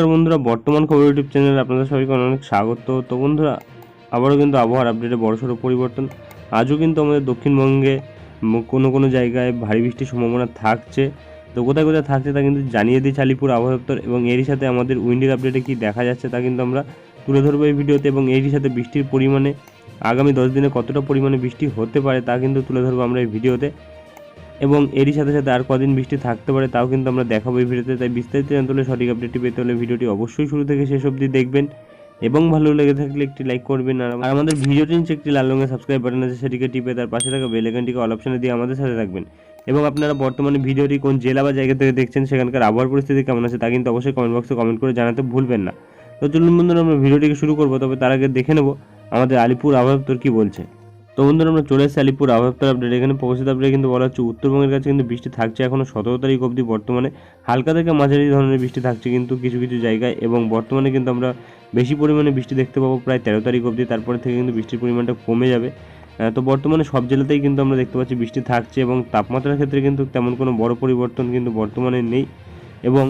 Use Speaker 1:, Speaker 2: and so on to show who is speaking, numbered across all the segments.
Speaker 1: নমস্কার বন্ধুরা, বর্তমান খবর ইউটিউব চ্যানেলে আপনাদের সবাইকে অনেক স্বাগত। তো বন্ধুরা, আবারও কিন্তু আবহাওয়ার আপডেটে বড়সড় পরিবর্তন। আজও কিন্তু আমাদের দক্ষিণবঙ্গে কোনো কোনো জায়গায় ভারী বৃষ্টির সম্ভাবনা থাকছে। তো কোথায় কোথায় থাকছে তা কিন্তু জানিয়ে দিয়েছে আলিপুর আবহাওয়া দপ্তর এবং এরই সাথে আমাদের উইন্ডের আপডেটে কি দেখা যাচ্ছে তা কিন্তু আমরা তুলে ধরবো এই ভিডিওতে এবং এরই সাথে বৃষ্টির পরিমাণে আগামী দশ দিনে কতটা পরিমাণে বৃষ্টি হতে পারে তা কিন্তু তুলে ধরবো আমরা এই ভিডিওতে। এবং এরই সাথে সাথে আর কদিন বৃষ্টি থাকতে পারে তাও কিন্তু আমরা দেখাবো এই ভিডিওতে। তাই বিস্তারিত জানতে হলে সঠিক আপডেটটি পেতে হলে ভিডিওটি অবশ্যই শুরু থেকে শেষ অবধি দেখবেন এবং ভালো লেগে থাকলে একটি লাইক করবেন আর আমাদের ভিডিওটি নিচে একটি লাল রঙের সাবস্ক্রাইব বাটন আছে, সেটিকে টিপে তার পাশে থাকা বেল আইকনটিকে অল অপশনে দিয়ে আমাদের সাথে থাকবেন। এবং আপনারা বর্তমানে ভিডিওটি কোন জেলা বা জায়গা থেকে দেখছেন, সেখানকার আবহাওয়ার পরিস্থিতি কেমন আছে তা কিন্তু অবশ্যই কমেন্ট বক্সে কমেন্ট করে জানাতে ভুলবেন না। তো চলুন বন্ধুরা, আমরা ভিডিওটিকে শুরু করব, তবে তার আগে দেখে নেব আমাদের আলিপুর আবহাওয়া দপ্তর কী বলছে। তো বন্ধুরা, আমরা চলে এসেছি আলিপুর আবহাওয়া আপডেট এখানে প্রকাশিত আপডেট কিন্তু বলা হচ্ছে, উত্তরবঙ্গের কাছে কিন্তু বৃষ্টি থাকছে এখনও সতেরো তারিখ অবধি। বর্তমানে হালকা থেকে মাঝারি ধরনের বৃষ্টি থাকছে কিন্তু কিছু কিছু জায়গায় এবং বর্তমানে কিন্তু আমরা বেশি পরিমাণে বৃষ্টি দেখতে পাবো প্রায় তেরো তারিখ অবধি। তারপরে থেকে কিন্তু বৃষ্টির পরিমাণটা কমে যাবে। তো বর্তমানে সব জেলাতেই কিন্তু আমরা দেখতে পাচ্ছি বৃষ্টি থাকছে এবং তাপমাত্রার ক্ষেত্রে কিন্তু তেমন কোনো বড় পরিবর্তন কিন্তু বর্তমানে নেই। এবং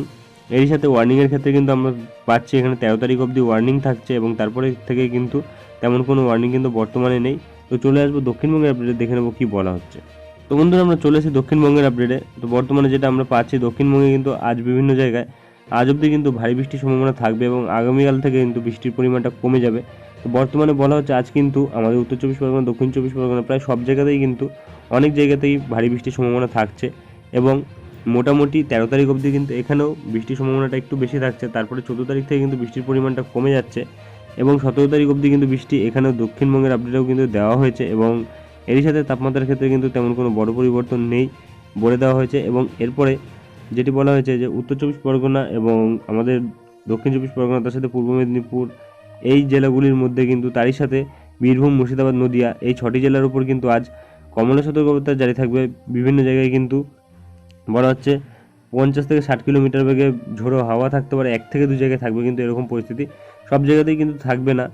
Speaker 1: এরই সাথে ওয়ার্নিংয়ের ক্ষেত্রে কিন্তু আমরা পাচ্ছি এখানে তেরো তারিখ অবধি ওয়ার্নিং থাকছে এবং তারপরে থেকে কিন্তু তেমন কোনো ওয়ার্নিং কিন্তু বর্তমানে নেই। তো চলে আসব দক্ষিণবঙ্গের আপডেটে দেখে নেব কী বলা হচ্ছে। তো বন্ধুরা, আমরা চলে এসেছি দক্ষিণবঙ্গের আপডেটে তো বর্তমানে যেটা আমরা পাচ্ছি, দক্ষিণবঙ্গে কিন্তু আজ বিভিন্ন জায়গায়, আজ অবধি কিন্তু ভারী বৃষ্টির সম্ভাবনা থাকবে এবং আগামীকাল থেকে কিন্তু বৃষ্টির পরিমাণটা কমে যাবে। তো বর্তমানে বলা হচ্ছে, আজ কিন্তু আমাদের উত্তর চব্বিশ পরগনা, দক্ষিণ চব্বিশ পরগনা, প্রায় সব জায়গাতেই কিন্তু অনেক জায়গাতেই ভারী বৃষ্টির সম্ভাবনা থাকছে এবং মোটামুটি তেরো তারিখ অবধি কিন্তু এখানেও বৃষ্টির সম্ভাবনাটা একটু বেশি থাকছে। তারপরে চোদ্দ তারিখ থেকে কিন্তু বৃষ্টির পরিমাণটা কমে যাচ্ছে। এবং সতেরো তারিখ অবধি কিন্তু বৃষ্টি এখানেও দক্ষিণবঙ্গের আপডেটেও কিন্তু দেওয়া হয়েছে এবং এরই সাথে তাপমাত্রার ক্ষেত্রে কিন্তু তেমন কোনো বড় পরিবর্তন নেই বলে দেওয়া হয়েছে এবং এরপরে যেটি বলা হয়েছে যে উত্তর চব্বিশ পরগনা এবং আমাদের দক্ষিণ চব্বিশ পরগনা, তার সাথে পূর্ব মেদিনীপুর, এই জেলাগুলির মধ্যে কিন্তু তারই সাথে বীরভূম, মুর্শিদাবাদ, নদিয়া এই ছটি জেলার উপর কিন্তু আজ কমলা সতর্কতা জারি থাকবে। বিভিন্ন জায়গায় কিন্তু বলা হচ্ছে পঞ্চাশ থেকে ষাট কিলোমিটার বেগে ঝোড়ো হাওয়া থাকতে পারে, এক থেকে দু জায়গায় থাকবে কিন্তু এরকম পরিস্থিতি। সব জায়গাতেই কিন্তু থাকবে না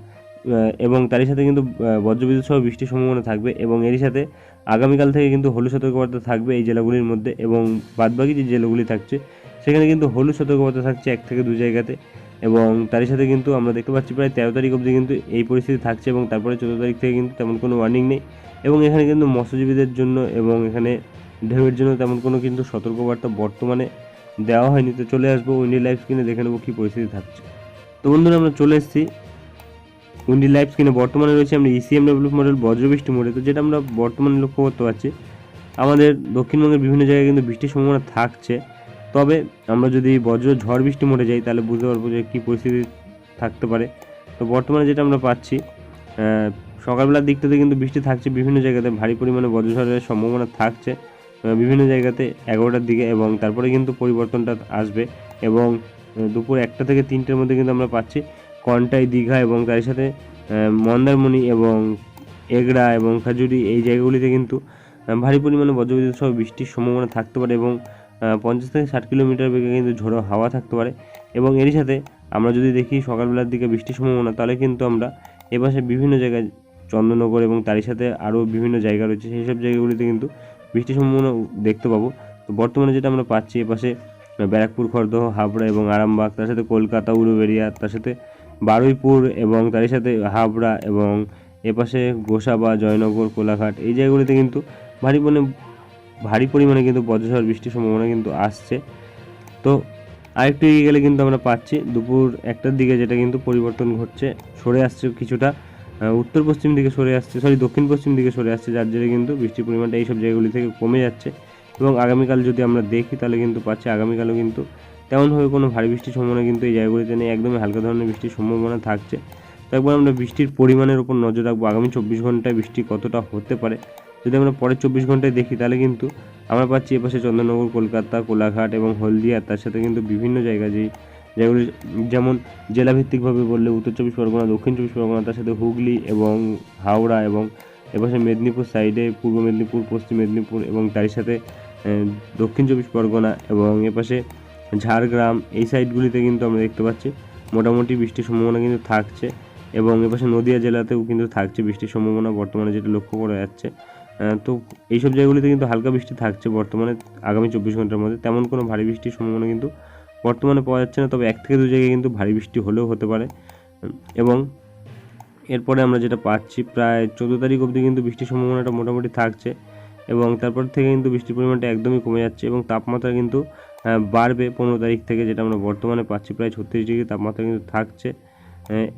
Speaker 1: এবং তারই সাথে কিন্তু বজ্রবিদ্যুৎ সহ বৃষ্টির সম্ভাবনা থাকবে এবং এরই সাথে আগামীকাল থেকে কিন্তু হলুদ সতর্কবার্তা থাকবে এই জেলাগুলির মধ্যে এবং বাদবাকি যে জেলাগুলি থাকছে, সেখানে কিন্তু হলুদ সতর্কবার্তা থাকছে এক থেকে দু জায়গাতে এবং তারই সাথে কিন্তু আমরা দেখতে পাচ্ছি প্রায় তেরো তারিখ অবধি কিন্তু এই পরিস্থিতি থাকছে এবং তারপরে চোদ্দ তারিখ থেকে কিন্তু তেমন কোনো ওয়ার্নিং নেই এবং এখানে কিন্তু মৎস্যজীবীদের জন্য এবং এখানে ঢেউয়ের জন্য তেমন কোনো কিন্তু সতর্কবার্তা বর্তমানে দেওয়া হয়নি। তো চলে আসব উইন্ডি লাইফ স্ক্রিনে দেখে নেব কী পরিস্থিতি থাকছে। তো বন্ধুরা, আমরা চলে এসেছি উইন্ডি লাইফ স্ক্রিনে বর্তমানে রয়েছে আমরা ইসিএম ডব্লিউ মডেল বজ্রবৃষ্টি মোডে। তো যেটা আমরা বর্তমানে লক্ষ্য করতে পারছি, আমাদের দক্ষিণবঙ্গের বিভিন্ন জায়গায় কিন্তু বৃষ্টির সম্ভাবনা থাকছে। তবে আমরা যদি বজ্র ঝড় বৃষ্টি মোডে যাই, তাহলে বুঝতে পারব যে কী পরিস্থিতি থাকতে পারে। তো বর্তমানে যেটা আমরা পাচ্ছি সকালবেলার দিকটাতে কিন্তু বৃষ্টি থাকছে বিভিন্ন জায়গাতে। ভারী পরিমাণে বজ্রঝড়ের সম্ভাবনা থাকছে বিভিন্ন জায়গাতে এগারোটার দিকে এবং তারপরে কিন্তু পরিবর্তনটা আসবে। এবং দুপুর একটা থেকে তিনটের মধ্যে কিন্তু আমরা পাচ্ছি কন্টাই, দীঘা এবং তার সাথে মন্দারমণি এবং এগড়া এবং খাজুরি এই জায়গাগুলিতে কিন্তু ভারী পরিমাণে বজ্রবিদ্যুৎ সহ বৃষ্টির সম্ভাবনা থাকতে পারে এবং পঞ্চাশ থেকে ষাট কিলোমিটার বেগে কিন্তু ঝোড়ো হাওয়া থাকতে পারে এবং এরই সাথে আমরা যদি দেখি সকালবেলার দিকে বৃষ্টির সম্ভাবনা, তাহলে কিন্তু আমরা এপাশে বিভিন্ন জায়গায় চন্দননগর এবং তারই সাথে আরও বিভিন্ন জায়গা রয়েছে, সেই সব জায়গাগুলিতে কিন্তু বৃষ্টির সম্ভাবনা দেখতে পাবো। তো বর্তমানে যেটা আমরা পাচ্ছি এপাশে ব্যারাকপুর, খড়দহ, হাবড়া এবং আরামবাগ, তার সাথে কলকাতা, উলুবেড়িয়া, তার সাথে বারুইপুর এবং তারই সাথে হাবড়া এবং এপাশে গোসাবা, জয়নগর, কোলাঘাট, এই জায়গাগুলিতে কিন্তু ভারী মানে ভারী পরিমাণে কিন্তু বজ্রঝড় বৃষ্টির সম্ভাবনা কিন্তু আসছে। তো আরেকটু এগিয়ে গেলে কিন্তু আমরা পাচ্ছি দুপুর একটার দিকে যেটা কিন্তু পরিবর্তন ঘটছে, সরে আসছে কিছুটা উত্তর পশ্চিম দিকে সরে আসছে সরি দক্ষিণ পশ্চিম দিকে সরে আসছে, যার জেরে কিন্তু বৃষ্টির পরিমাণটা এইসব জায়গাগুলি থেকে কমে যাচ্ছে। এবং আগামীকাল যদি আমরা দেখি, তাহলে কিন্তু পাচ্ছি আগামীকালও কিন্তু তেমনভাবে কোনো ভারী বৃষ্টির সম্ভাবনা কিন্তু এই জায়গাগুলিতে নেই। একদমই হালকা ধরনের বৃষ্টির সম্ভাবনা থাকছে। তো একবার আমরা বৃষ্টির পরিমাণের উপর নজর রাখব, আগামী চব্বিশ ঘন্টায় বৃষ্টি কতটা হতে পারে। যদি আমরা পরের চব্বিশ ঘন্টায় দেখি, তাহলে কিন্তু আমরা পাচ্ছি এপাশে চন্দননগর কলকাতা, কোলাঘাট এবং হলদিয়া তার সাথে কিন্তু বিভিন্ন জায়গা যেই যেগুলি যেমন জেলাভিত্তিকভাবে বললে উত্তর চব্বিশ পরগনা, দক্ষিণ চব্বিশ পরগনা, তার সাথে হুগলি এবং হাওড়া এবং এপাশে মেদিনীপুর সাইডে পূর্ব মেদিনীপুর, পশ্চিম মেদিনীপুর এবং তারই সাথে দক্ষিণ চব্বিশ পরগনা এবং এপাশে ঝাড়গ্রাম, এই সাইডগুলিতে কিন্তু আমরা দেখতে পাচ্ছি। মোটামুটি বৃষ্টির সম্ভাবনা কিন্তু থাকছে এবং এপাশে নদিয়া জেলাতেও কিন্তু থাকছে বৃষ্টির সম্ভাবনা বর্তমানে যেটা লক্ষ্য করা যাচ্ছে। তো এইসব জায়গাগুলিতে কিন্তু হালকা বৃষ্টি থাকছে বর্তমানে আগামী চব্বিশ ঘণ্টার মধ্যে। তেমন কোনো ভারী বৃষ্টির সম্ভাবনা কিন্তু বর্তমানে পাওয়া যাচ্ছে না, তবে এক থেকে দু জায়গায় কিন্তু ভারী বৃষ্টি হলেও হতে পারে। এবং এরপরে আমরা যেটা পাচ্ছি, প্রায় চোদ্দ তারিখ অবধি কিন্তু বৃষ্টির সম্ভাবনাটা মোটামুটি থাকছে। এবং তারপর থেকে কিন্তু বৃষ্টির পরিমাণটা একদমই কমে যাচ্ছে এবং তাপমাত্রা কিন্তু বাড়বে পনেরো তারিখ থেকে যেটা আমরা বর্তমানে পাচ্ছি প্রায় ছত্রিশ ডিগ্রি তাপমাত্রা কিন্তু থাকছে।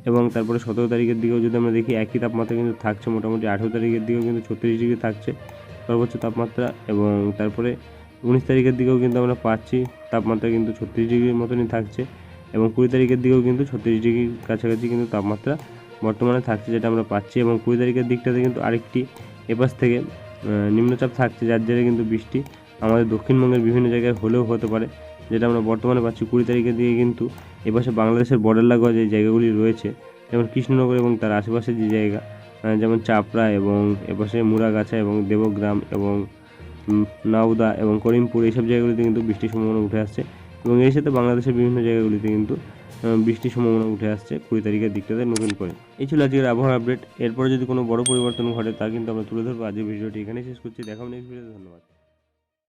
Speaker 1: এবং তারপরে সতেরো তারিখের দিকেও যদি আমরা দেখি একই তাপমাত্রা কিন্তু থাকছে মোটামুটি, আঠেরো তারিখের দিকেও কিন্তু ছত্রিশ ডিগ্রি থাকছে সর্বোচ্চ তাপমাত্রা এবং তারপরে উনিশ তারিখের দিকেও কিন্তু আমরা পাচ্ছি তাপমাত্রা কিন্তু ছত্রিশ ডিগ্রির মতনই থাকছে এবং কুড়ি তারিখের দিকেও কিন্তু ছত্রিশ ডিগ্রির কাছাকাছি কিন্তু তাপমাত্রা বর্তমানে থাকছে যেটা আমরা পাচ্ছি এবং কুড়ি তারিখের দিকটাতে কিন্তু আরেকটি এপাশ থেকে নিম্নচাপ থাকছে, যার জেরে কিন্তু বৃষ্টি আমাদের দক্ষিণবঙ্গের বিভিন্ন জায়গায় হলেও হতে পারে, যেটা আমরা বর্তমানে পাচ্ছি কুড়ি তারিখের দিকে কিন্তু এপাশে বাংলাদেশের বর্ডার লাগোয়া যে জায়গাগুলি রয়েছে, যেমন কৃষ্ণনগর এবং তার আশেপাশে যে জায়গা যেমন চাপড়া এবং এপাশে মুরাগাছা এবং দেবগ্রাম এবং নাউদা এবং করিমপুর, এইসব জায়গাগুলিতে কিন্তু বৃষ্টির সম্ভাবনা উঠে আসছে এবং এর সাথে বাংলাদেশের বিভিন্ন জায়গাগুলিতে কিন্তু বৃষ্টির সম্ভাবনা উঠে আসছে কুড়ি তারিখের দিকটাতে নতুন করে। এই ছিল আজকের আবহাওয়া আপডেট এরপরে যদি কোনো বড় পরিবর্তন ঘটে তা কিন্তু আমরা তুলে ধরবো। আজকের ভিডিওটি এখানেই শেষ করছি। দেখাবো নেক্সট ভিডিওতে ধন্যবাদ।